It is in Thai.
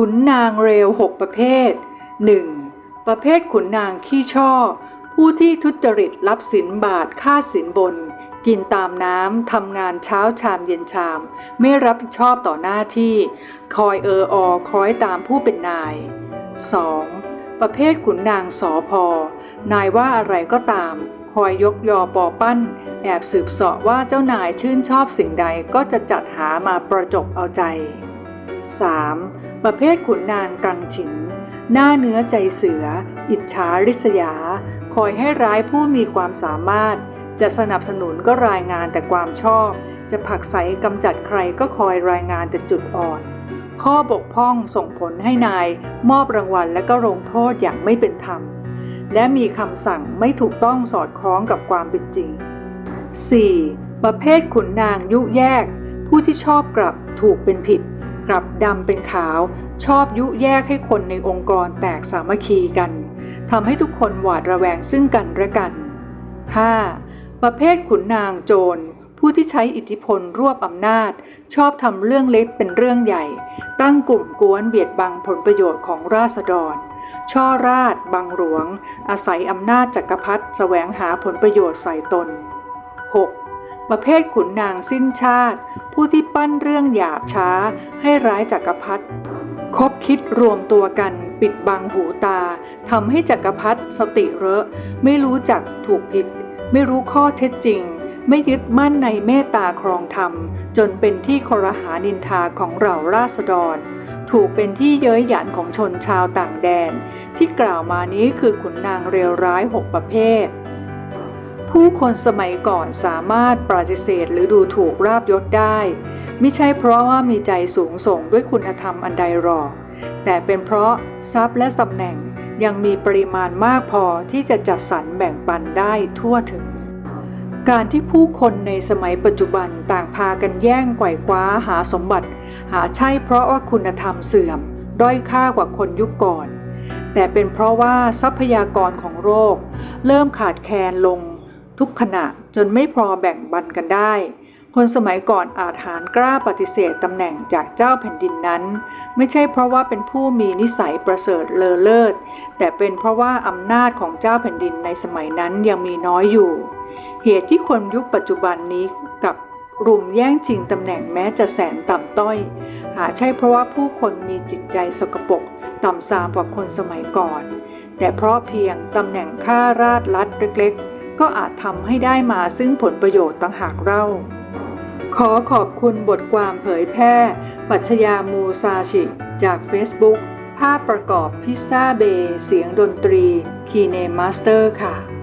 ขุนนางเร็ว 6 ประเภท 1. ประเภทขุนนางขี้ช่อ ผู้ที่ทุจริตรับสินบาทค่าสินบน กินตามน้ำทำงานเช้าชามเย็นชาม ไม่รับผิดชอบต่อหน้าที่ คอยเอออคล้อยตามผู้เป็นนาย 2. ประเภทขุนนางสอพอนายว่าอะไรก็ตาม คอยยกยอปอปั้น แอบสืบเสาะว่าเจ้านายชื่นชอบสิ่งใดก็จะจัดหามาประจบเอาใจ 3. ประเภทขุนนางกังฉิน หน้าเนื้อใจเสือ อิจฉาริษยา คอยให้ร้ายผู้มีความสามารถ จะสนับสนุนก็รายงานแต่ความชอบ จะผลักไสกำจัดใครก็คอยรายงานแต่จุดอ่อน ข้อบกพร่องส่งผลให้นาย มอบรางวัลและก็ลงโทษอย่างไม่เป็นธรรม และมีคำสั่งไม่ถูกต้องสอดคล้องกับความเป็นจริง 4. ประเภทขุนนางยุแยก ผู้ที่ชอบกลับถูกเป็นผิด กลับดำเป็นขาว ชอบยุแยกให้คนในองค์กรแตกสามัคคีกันทำให้ทุกคนหวาดระแวงซึ่งกันและกัน 5. ประเภทขุนนางโจร ผู้ที่ใช้อิทธิพลรวบอำนาจ ชอบทำเรื่องเล็กเป็นเรื่องใหญ่ ตั้งกลุ่มกวนเบียดบังผลประโยชน์ของราษฎร ช่อราชบังหลวง อาศัยอำนาจจักรพรรดิแสวงหาผลประโยชน์ใส่ตน 6. ประเภทขุนนางสิ้นชาติ ผู้ที่ปั้นเรื่องหยาบช้าให้ร้ายจักรพรรดิคบคิดรวมตัวกันปิดบังหูตาทำให้จักรพรรดิสติเรอะ ไม่รู้จักถูกผิด ไม่รู้ข้อเท็จจริง ไม่ยึดมั่นในเมตตาครองธรรม จนเป็นที่ครหานินทาของเราราษฎร ถูกเป็นที่เย้ยหยันของชนชาวต่างแดน ที่กล่าวมานี้คือขุนนางเร็วร้ายหกประเภท ผู้คนสมัยก่อนสามารถปฏิเสธหรือดูถูกราบยศได้ไม่ใช่เพราะว่ามีใจสูงส่งด้วยคุณธรรมอันใดหรอก แต่เป็นเพราะทรัพย์และตำแหน่งยังมีปริมาณมากพอที่จะจัดสรรแบ่งปันได้ทั่วถึง การที่ผู้คนในสมัยปัจจุบันต่างพากันแย่งไกว่คว้าหาสมบัติ หาใช่เพราะว่าคุณธรรมเสื่อม ด้อยค่ากว่าคนยุคก่อน แต่เป็นเพราะว่าทรัพยากรของโรคเริ่มขาดแคลนลง ทุกขณะจนไม่พอแบ่งบันกันได้ คนสมัยก่อนอาจหารกล้าปฏิเสธตำแหน่งจากเจ้าแผ่นดินนั้น ไม่ใช่เพราะว่าเป็นผู้มีนิสัยประเสริฐเลอเลิศ แต่เป็นเพราะว่าอำนาจของเจ้าแผ่นดินในสมัยนั้นยังมีน้อยอยู่ เหตุที่คนยุคปัจจุบันนี้กับรุมแย่งชิงตำแหน่งแม้จะแสนต่ำต้อย หาใช่เพราะว่าผู้คนมีจิตใจสกปรกต่ำทรามกว่าคนสมัยก่อน แต่เพราะเพียงตำแหน่งข้าราชลัดเล็ก ก็อาจทำให้ได้มาซึ่งผลประโยชน์ต่างหากเล่า ขอขอบคุณบทความเผยแพร่ ปัชญามูซาชิ จาก Facebook ภาพประกอบพิซซ่าเบย์เสียงดนตรีคีเนมาสเตอร์ค่ะ